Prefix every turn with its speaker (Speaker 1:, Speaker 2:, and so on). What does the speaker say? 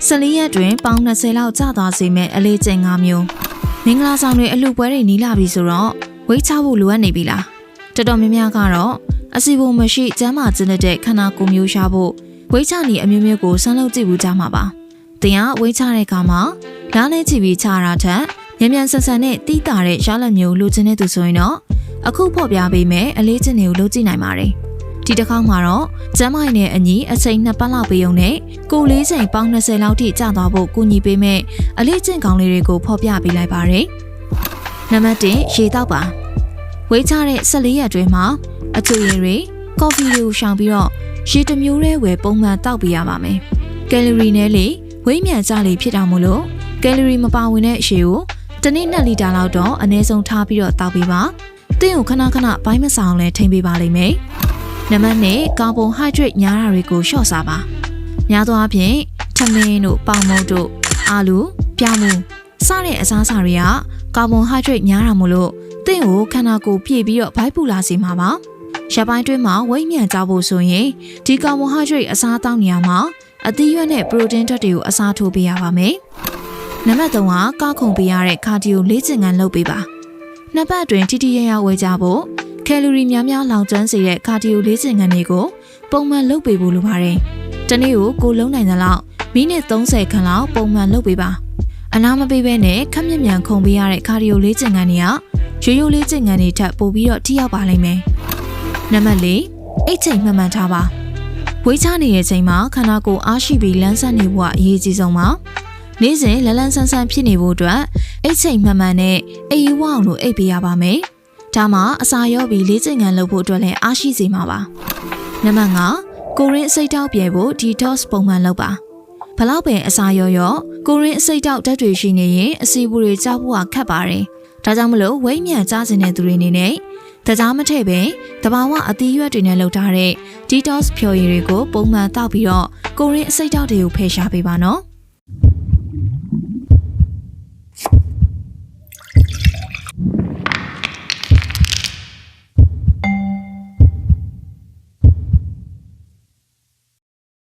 Speaker 1: 14ရက်တွင်ပေါင်20လောက်ကျသွားစေမဲ့အလေးကျင့်5မျိုးမင်္ဂလာဆောင်တွေအလှပွဲတွေနီးလာပြီဆိုတော့ဝိတ်ချဖို့လိုအပ်နေပြီလားတော်တော်များများကတော့အစီအပုံမရှိကျမ်းမာကျင်းတဲ့ခန္ဓာကိုယ်မျိုးရှာဖို့ဝိတ်ချနေအမျိုးမျိုးကိုစမ်းလုပ်ကြည့်ဘူးကြမှာပါတင်ကဝိတ်ချတဲ့အခါမှာလားနဲ့ချီပြီးချတာထက်မြန်မြန်ဆန်ဆန်နဲ့တိတာတဲ့ရလမျိုးလိုချင်တဲ့သူဆိုရင်တော့အခုဖော်ပြပေးမယ်အလေးကျင့်တွေကိုလုပ်ကြည့်နိုင်ပါတယ် ဒီတစ်ခေါက်မှာတော့ကျမ်းမိုင်နဲ့အညီအချိန်နှစ်ပတ်လောက်ပေးုံနဲ့ကိုလေးချိန်ပေါင်း20လောက်ထိကျသွားဖို့ကူညီပေးမယ်အလေးကျင့်ကောင်းလေးတွေကိုဖော်ပြပေးလိုက်ပါတယ်နံပါတ်1ရေတောက်ပါဝေးချတဲ့14ရက်အတွင်းမှာအချွေရည်တွေကော်ဖီတွေကိုရှောင်ပြီးတော့ရေတစ်မျိုးတည်းဝယ်ပုံမှန်တောက်ပေးရပါမယ်ကယ်လရီနဲ့လေဝိမ်းမြန်ကြလေဖြစ်တာမို့လို့ကယ်လရီမပါဝင်တဲ့ရေကိုတစ်နေ့2လီတာလောက်တော့အနည်းဆုံးထားပြီးတော့တောက်ပေးပါ။တင်းကိုခဏခဏဘိုင်းမဆောင်လဲထိမ့်ပေးပါလိမ့်မယ်။ နံပါတ်1ကာဗွန်ဟိုက်ဒရိတ်များတာတွေကိုလျှော့စားပါ။များသောအားဖြင့်ထမင်းတို့ပေါင်မုတ်တို့အာလူပြောင်းမှုစတဲ့အစားအစာတွေကကာဗွန်ဟိုက်ဒရိတ်များတာမို့လို့တင်းကိုခန္ဓာကိုယ်ပြည့်ပြီးတော့ဘိုက်ပူလာစေမှာပါ။ရပိုင်းတွင်းမှာဝိတ်မြန်ကြဖို့ဆိုရင်ဒီကာဗွန်ဟိုက်ဒရိတ်အစားအသောက်နေရာမှာအသီးရွက်နဲ့ပရိုတင်းဓာတ်တွေကိုအစားထိုးပေးရပါမယ်။နံပါတ်3ကကောက်ခုံပေးရတဲ့ကာဒီယိုလေ့ကျင့်ခန်းလုပ်ပေးပါ။နှစ်ပတ်အတွင်းထိထိရရဝေကြဖို့ ကယ်လိုရီများများလောင်ကျွမ်းစေတဲ့ကာဒီယိုလေ့ကျင့်ခန်းတွေကိုပုံမှန်လုပ်ပေးဖို့လိုပါတယ်။တနေ့ကိုကိုလုံးနိုင်သလောက်မိနစ်30ခန်းလောက်ပုံမှန်လုပ်ပေးပါ။အနာမပေးဘဲနဲ့ခက်မြက်မြန်ခုံပေးရတဲ့ကာဒီယိုလေ့ကျင့်ခန်းတွေကရိုးရိုးလေ့ကျင့်ခန်းတွေထက်ပိုပြီးတော့ထိရောက်ပါလိမ့်မယ်။နံပါတ်4အိတ်ချိန်မှန်မှန်ထားပါ။ဝေးချနေတဲ့ချိန်မှာခန္ဓာကိုယ်အားရှိပြီးလန်းဆန်းနေဖို့ကအရေးကြီးဆုံးပါ။နေ့စဉ်လလန်းဆန်းဆန်းဖြစ်နေဖို့အတွက်အိတ်ချိန်မှန်မှန်နဲ့အေးဝအောင်လို့အိတ်ပေးရပါမယ်။ ဒါမှအစာရောပြီးလေ့ကျင့်ခန်းလုပ်ဖို့အတွက်လည်းအားရှိစေမှာပါ။နံပါတ်5ကိုရင်းအစိတ်တောက်ပြဲဖို့ detox ပုံမှန်လုပ်ပါ။ဘလောက်ပင်အစာရောရောကိုရင်းအစိတ်တောက်ဓာတ်တွေရှိနေရင်အစီအပူတွေကြောက်ဖို့ခက်ပါတယ်။ဒါကြောင့်မလို့ဝိတ်မြန်ကြားစင်တဲ့သူတွေအနေနဲ့တကြားမထည့်ပဲတဘာဝအသီးရွက်တွေနဲ့လုပ်ထားတဲ့ detox ဖြော်ရည်တွေကိုပုံမှန်တောက်ပြီးတော့ကိုရင်းအစိတ်တောက်တွေကိုဖယ်ရှားပေးပါနော်